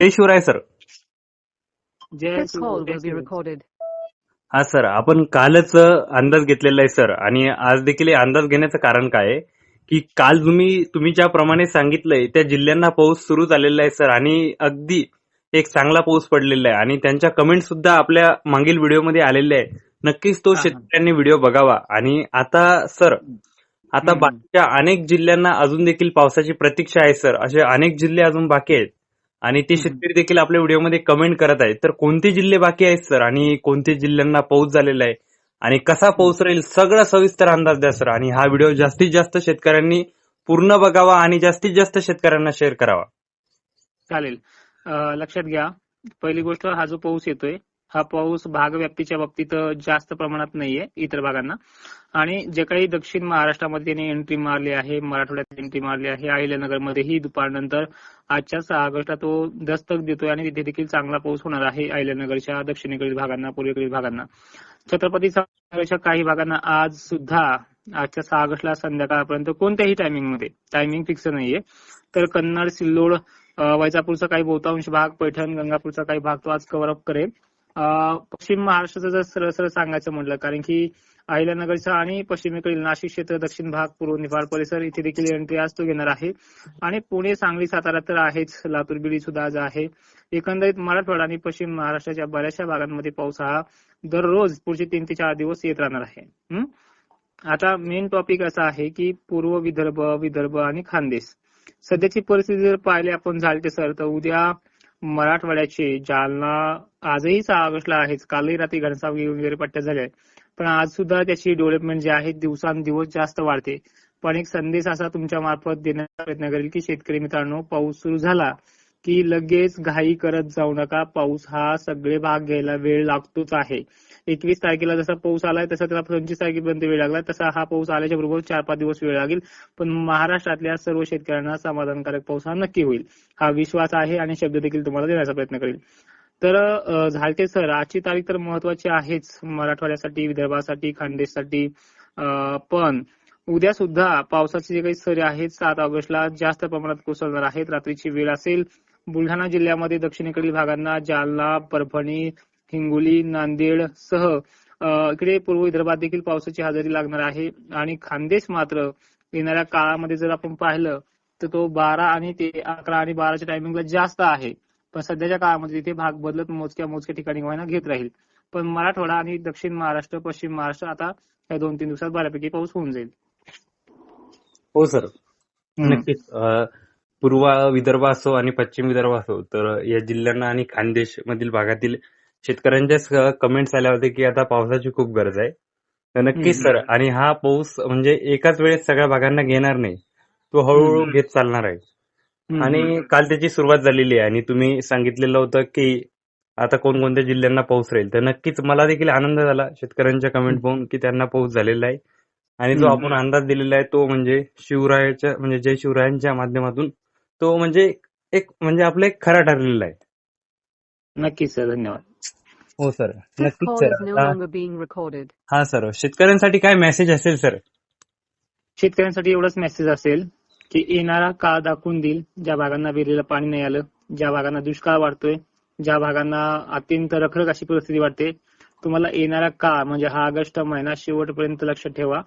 जय Shivrai sir जय. हा sir आपण कालच अंदाज घेतलेला आहे सर आणि आज देखील अंदाज घेण्याचं कारण काय आहे की काल तुम्ही तुम्ही ज्याप्रमाणे सांगितलंय त्या जिल्ह्यांना पाऊस सुरू झालेला आहे सर आणि अगदी एक चांगला पाऊस पडलेला आहे आणि त्यांच्या कमेंट सुद्धा आपल्या मागील व्हिडिओमध्ये आलेल्या आहे नक्कीच तो. शेतकऱ्यांनी व्हिडिओ बघावा आणि आता सर आता. बाकीच्या अनेक जिल्ह्यांना अजून देखील पावसाची प्रतीक्षा आहे सर असे अनेक जिल्हे अजून बाकी आहेत आणि ते. शेतकरी देखील आपल्या व्हिडिओमध्ये कमेंट करत आहेत. तर कोणते जिल्हे बाकी आहेत सर आणि कोणते जिल्ह्यांना पाऊस झालेला आहे? आणि कसा पाऊस राहील? सगळा सविस्तर अंदाज द्या सर आणि हा व्हिडिओ जास्तीत जास्त शेतकऱ्यांनी पूर्ण बघावा आणि जास्तीत जास्त शेतकऱ्यांना शेअर करावा. चालेल. लक्षात घ्या. पहिली गोष्ट हा जो पाऊस येतोय हा पाऊस भाग व्याप्तीच्या बाबतीत जास्त प्रमाणात नाहीये इतर भागांना. आणि जे काही दक्षिण महाराष्ट्रामध्ये त्यांनी एंट्री मारली आहे मराठवाड्यात एंट्री मारली आहे अहिल्यानगरमध्येही दुपारनंतर आजच्या सहा ऑगस्टला तो दस्तक देतोय आणि तिथे देखील चांगला पाऊस होणार आहे अहिल्यानगरच्या दक्षिणेकडील भागांना पूर्वेकडील भागांना. छत्रपती संभाजीनगरच्या काही भागांना आज सुद्धा आजच्या सहा ऑगस्टला संध्याकाळपर्यंत कोणत्याही टायमिंगमध्ये टायमिंग फिक्स नाहीये. तर कन्नड सिल्लोड वैजापूरचा काही बहुतांश भाग पैठण गंगापूरचा काही भाग तो आज कव्हर अप करेल. पश्चिम महाराष्ट्राचं जर सरळ सरळ सांगायचं म्हटलं कारण की अहिल्यानगरचा आणि पश्चिमेकडील नाशिक क्षेत्र दक्षिण भाग पूर्व निफाड परिसर इथे देखील एंट्री आज तो घेणार आहे. आणि पुणे सांगली सातारा तर आहेच लातूर बिडी सुद्धा आज आहे. एकंदरीत मराठवाडा आणि पश्चिम महाराष्ट्राच्या बऱ्याचशा भागांमध्ये पाऊस हा दररोज पुढचे तीन ते चार दिवस येत राहणार आहे. आता मेन टॉपिक असा आहे की पूर्व विदर्भ विदर्भ आणि खानदेश. सध्याची परिस्थिती जर पाहिली आपण झाली सर तर उद्या मराठवाड्याचे जालना आजही सहा ऑगस्टला आहेच कालही रात्री घनसावंगी वगैरे पट्ट्या झाल्या पण आज सुद्धा त्याची डेव्हलपमेंट जी आहे दिवसांदिवस जास्त वाढते. पण एक संदेश असा तुमच्या मार्फत देण्याचा प्रयत्न करेल की शेतकरी मित्रांनो पाऊस सुरू झाला की लगेच घाई करत जाऊ नका. पाऊस हा सगळे भाग घ्यायला वेळ लागतोच आहे. एकवीस तारखेला जसा पाऊस आलाय तसा त्याला पंचवीस तारखेपर्यंत वेळ लागला. तसा हा पाऊस आल्याच्या बरोबर चार पाच दिवस वेळ लागेल. पण महाराष्ट्रातल्या सर्व शेतकऱ्यांना समाधानकारक पाऊस हा नक्की होईल. हा विश्वास आहे आणि शब्द देखील तुम्हाला देण्याचा प्रयत्न करेल. तर अं, झालते सर आजची तारीख तर महत्वाची आहेच. मराठवाड्यासाठी विदर्भासाठी खानदेशसाठी. अं, पण उद्या सुद्धा पावसाचे जे काही सरी आहेत सात ऑगस्टला जास्त प्रमाणात कोसळणार आहेत. रात्रीची वेळ असेल बुलढाणा जिल्ह्यामध्ये दक्षिणेकडील भागांना जालना परभणी हिंगोली नांदेड सह इकडे पूर्व विदर्भात देखील पावसाची हजेरी लागणार आहे. आणि खानदेश मात्र येणाऱ्या काळामध्ये जर आपण पाहिलं तर तो बारा आणि ते अकरा आणि बाराच्या टायमिंगला जास्त आहे. पण सध्याच्या काळामध्ये तिथे भाग बदलत मोजक्या मोजक्या ठिकाणी व्हायला घेत राहील. पण मराठवाडा आणि दक्षिण महाराष्ट्र पश्चिम महाराष्ट्र आता या दोन तीन दिवसात बऱ्यापैकी पाऊस होऊन जाईल. हो सर. नक्कीच. पूर्व विदर्भ असो आणि पश्चिम विदर्भ असो तर या जिल्ह्यांना आणि खानदेश मधील भागातील शेतकऱ्यांच्या कमेंट्स आल्या होते की आता पावसाची खूप गरज आहे तर नक्कीच. सर आणि हा पाऊस म्हणजे एकाच वेळेस सगळ्या भागांना घेणार नाही तो हळूहळू. घेत चालणार आहे. आणि काल त्याची सुरुवात झालेली आहे आणि तुम्ही सांगितलेलं होतं की आता कोणकोणत्या जिल्ह्यांना पाऊस राहील तर नक्कीच मला देखील आनंद झाला शेतकऱ्यांच्या कमेंट पाहून की त्यांना पाऊस झालेला आहे आणि जो. आपण अंदाज दिलेला आहे तो म्हणजे शिवरायाच्या म्हणजे जय शिवरायांच्या माध्यमातून तो म्हणजे एक म्हणजे आपला एक खरा ठरलेला आहे. नक्कीच सर धन्यवाद. हो सर नक्कीच सर. हा सर शेतकऱ्यांसाठी काय मेसेज असेल सर? शेतकऱ्यांसाठी एवढाच मेसेज असेल की येणारा काळ दाखवून देईल. ज्या भागांना विहिरीला पाणी नाही आलं ज्या भागांना दुष्काळ वाढतोय ज्या भागांना अत्यंत रखरख अशी परिस्थिती वाटते तुम्हाला येणारा काळ म्हणजे हा ऑगस्ट महिना शेवटपर्यंत लक्षात ठेवा.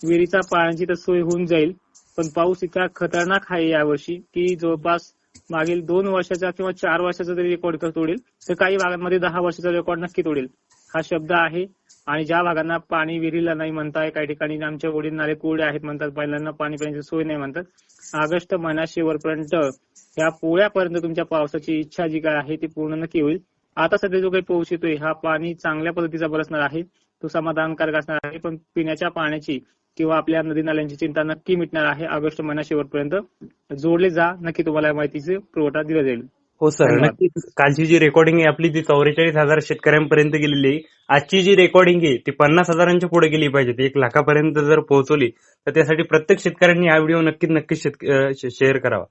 विहिरीचा पाण्याची तर सोय होऊन जाईल. पण पाऊस इतका खतरनाक आहे यावर्षी की जवळपास मागील दोन वर्षाचा किंवा चार वर्षाचा जरी रेकॉर्ड तोडेल. तर काही भागांमध्ये दहा वर्षाचा रेकॉर्ड नक्की तोडेल. हा शब्द आहे. आणि ज्या भागांना पाणी विहिरीला नाही म्हणताय काही ठिकाणी आमच्या वडील नाले कोरडे आहेत म्हणतात बैलांना पाणी पिण्याची सोय नाही म्हणतात. ऑगस्ट महिना शेवटपर्यंत या पोळ्यापर्यंत तुमच्या पावसाची इच्छा जी काय आहे ती पूर्ण नक्की होईल. आता सध्या जो काही पाऊस येतोय हा पाणी चांगल्या पद्धतीचा बरसणार आहे. तो समाधानकारक असणार आहे. पण पिण्याच्या पाण्याची किंवा आपल्या नदी नाल्यांची चिंता नक्की मिटणार आहे ऑगस्ट महिना शेवटपर्यंत. जोडले जा नक्की तुम्हाला या माहितीचे पुरवठा दिला जाईल. हो सर. नक्कीच कालची जी रेकॉर्डिंग आहे आपली ती चौवेचाळीस हजार शेतकऱ्यांपर्यंत गेलेली आहे. आजची जी रेकॉर्डिंग आहे ती पन्नास हजारांच्या पुढे गेली पाहिजे. ती एक लाखापर्यंत जर पोहोचवली तर त्यासाठी प्रत्येक शेतकऱ्यांनी हा व्हिडिओ नक्कीच नक्कीच शेअर करावा.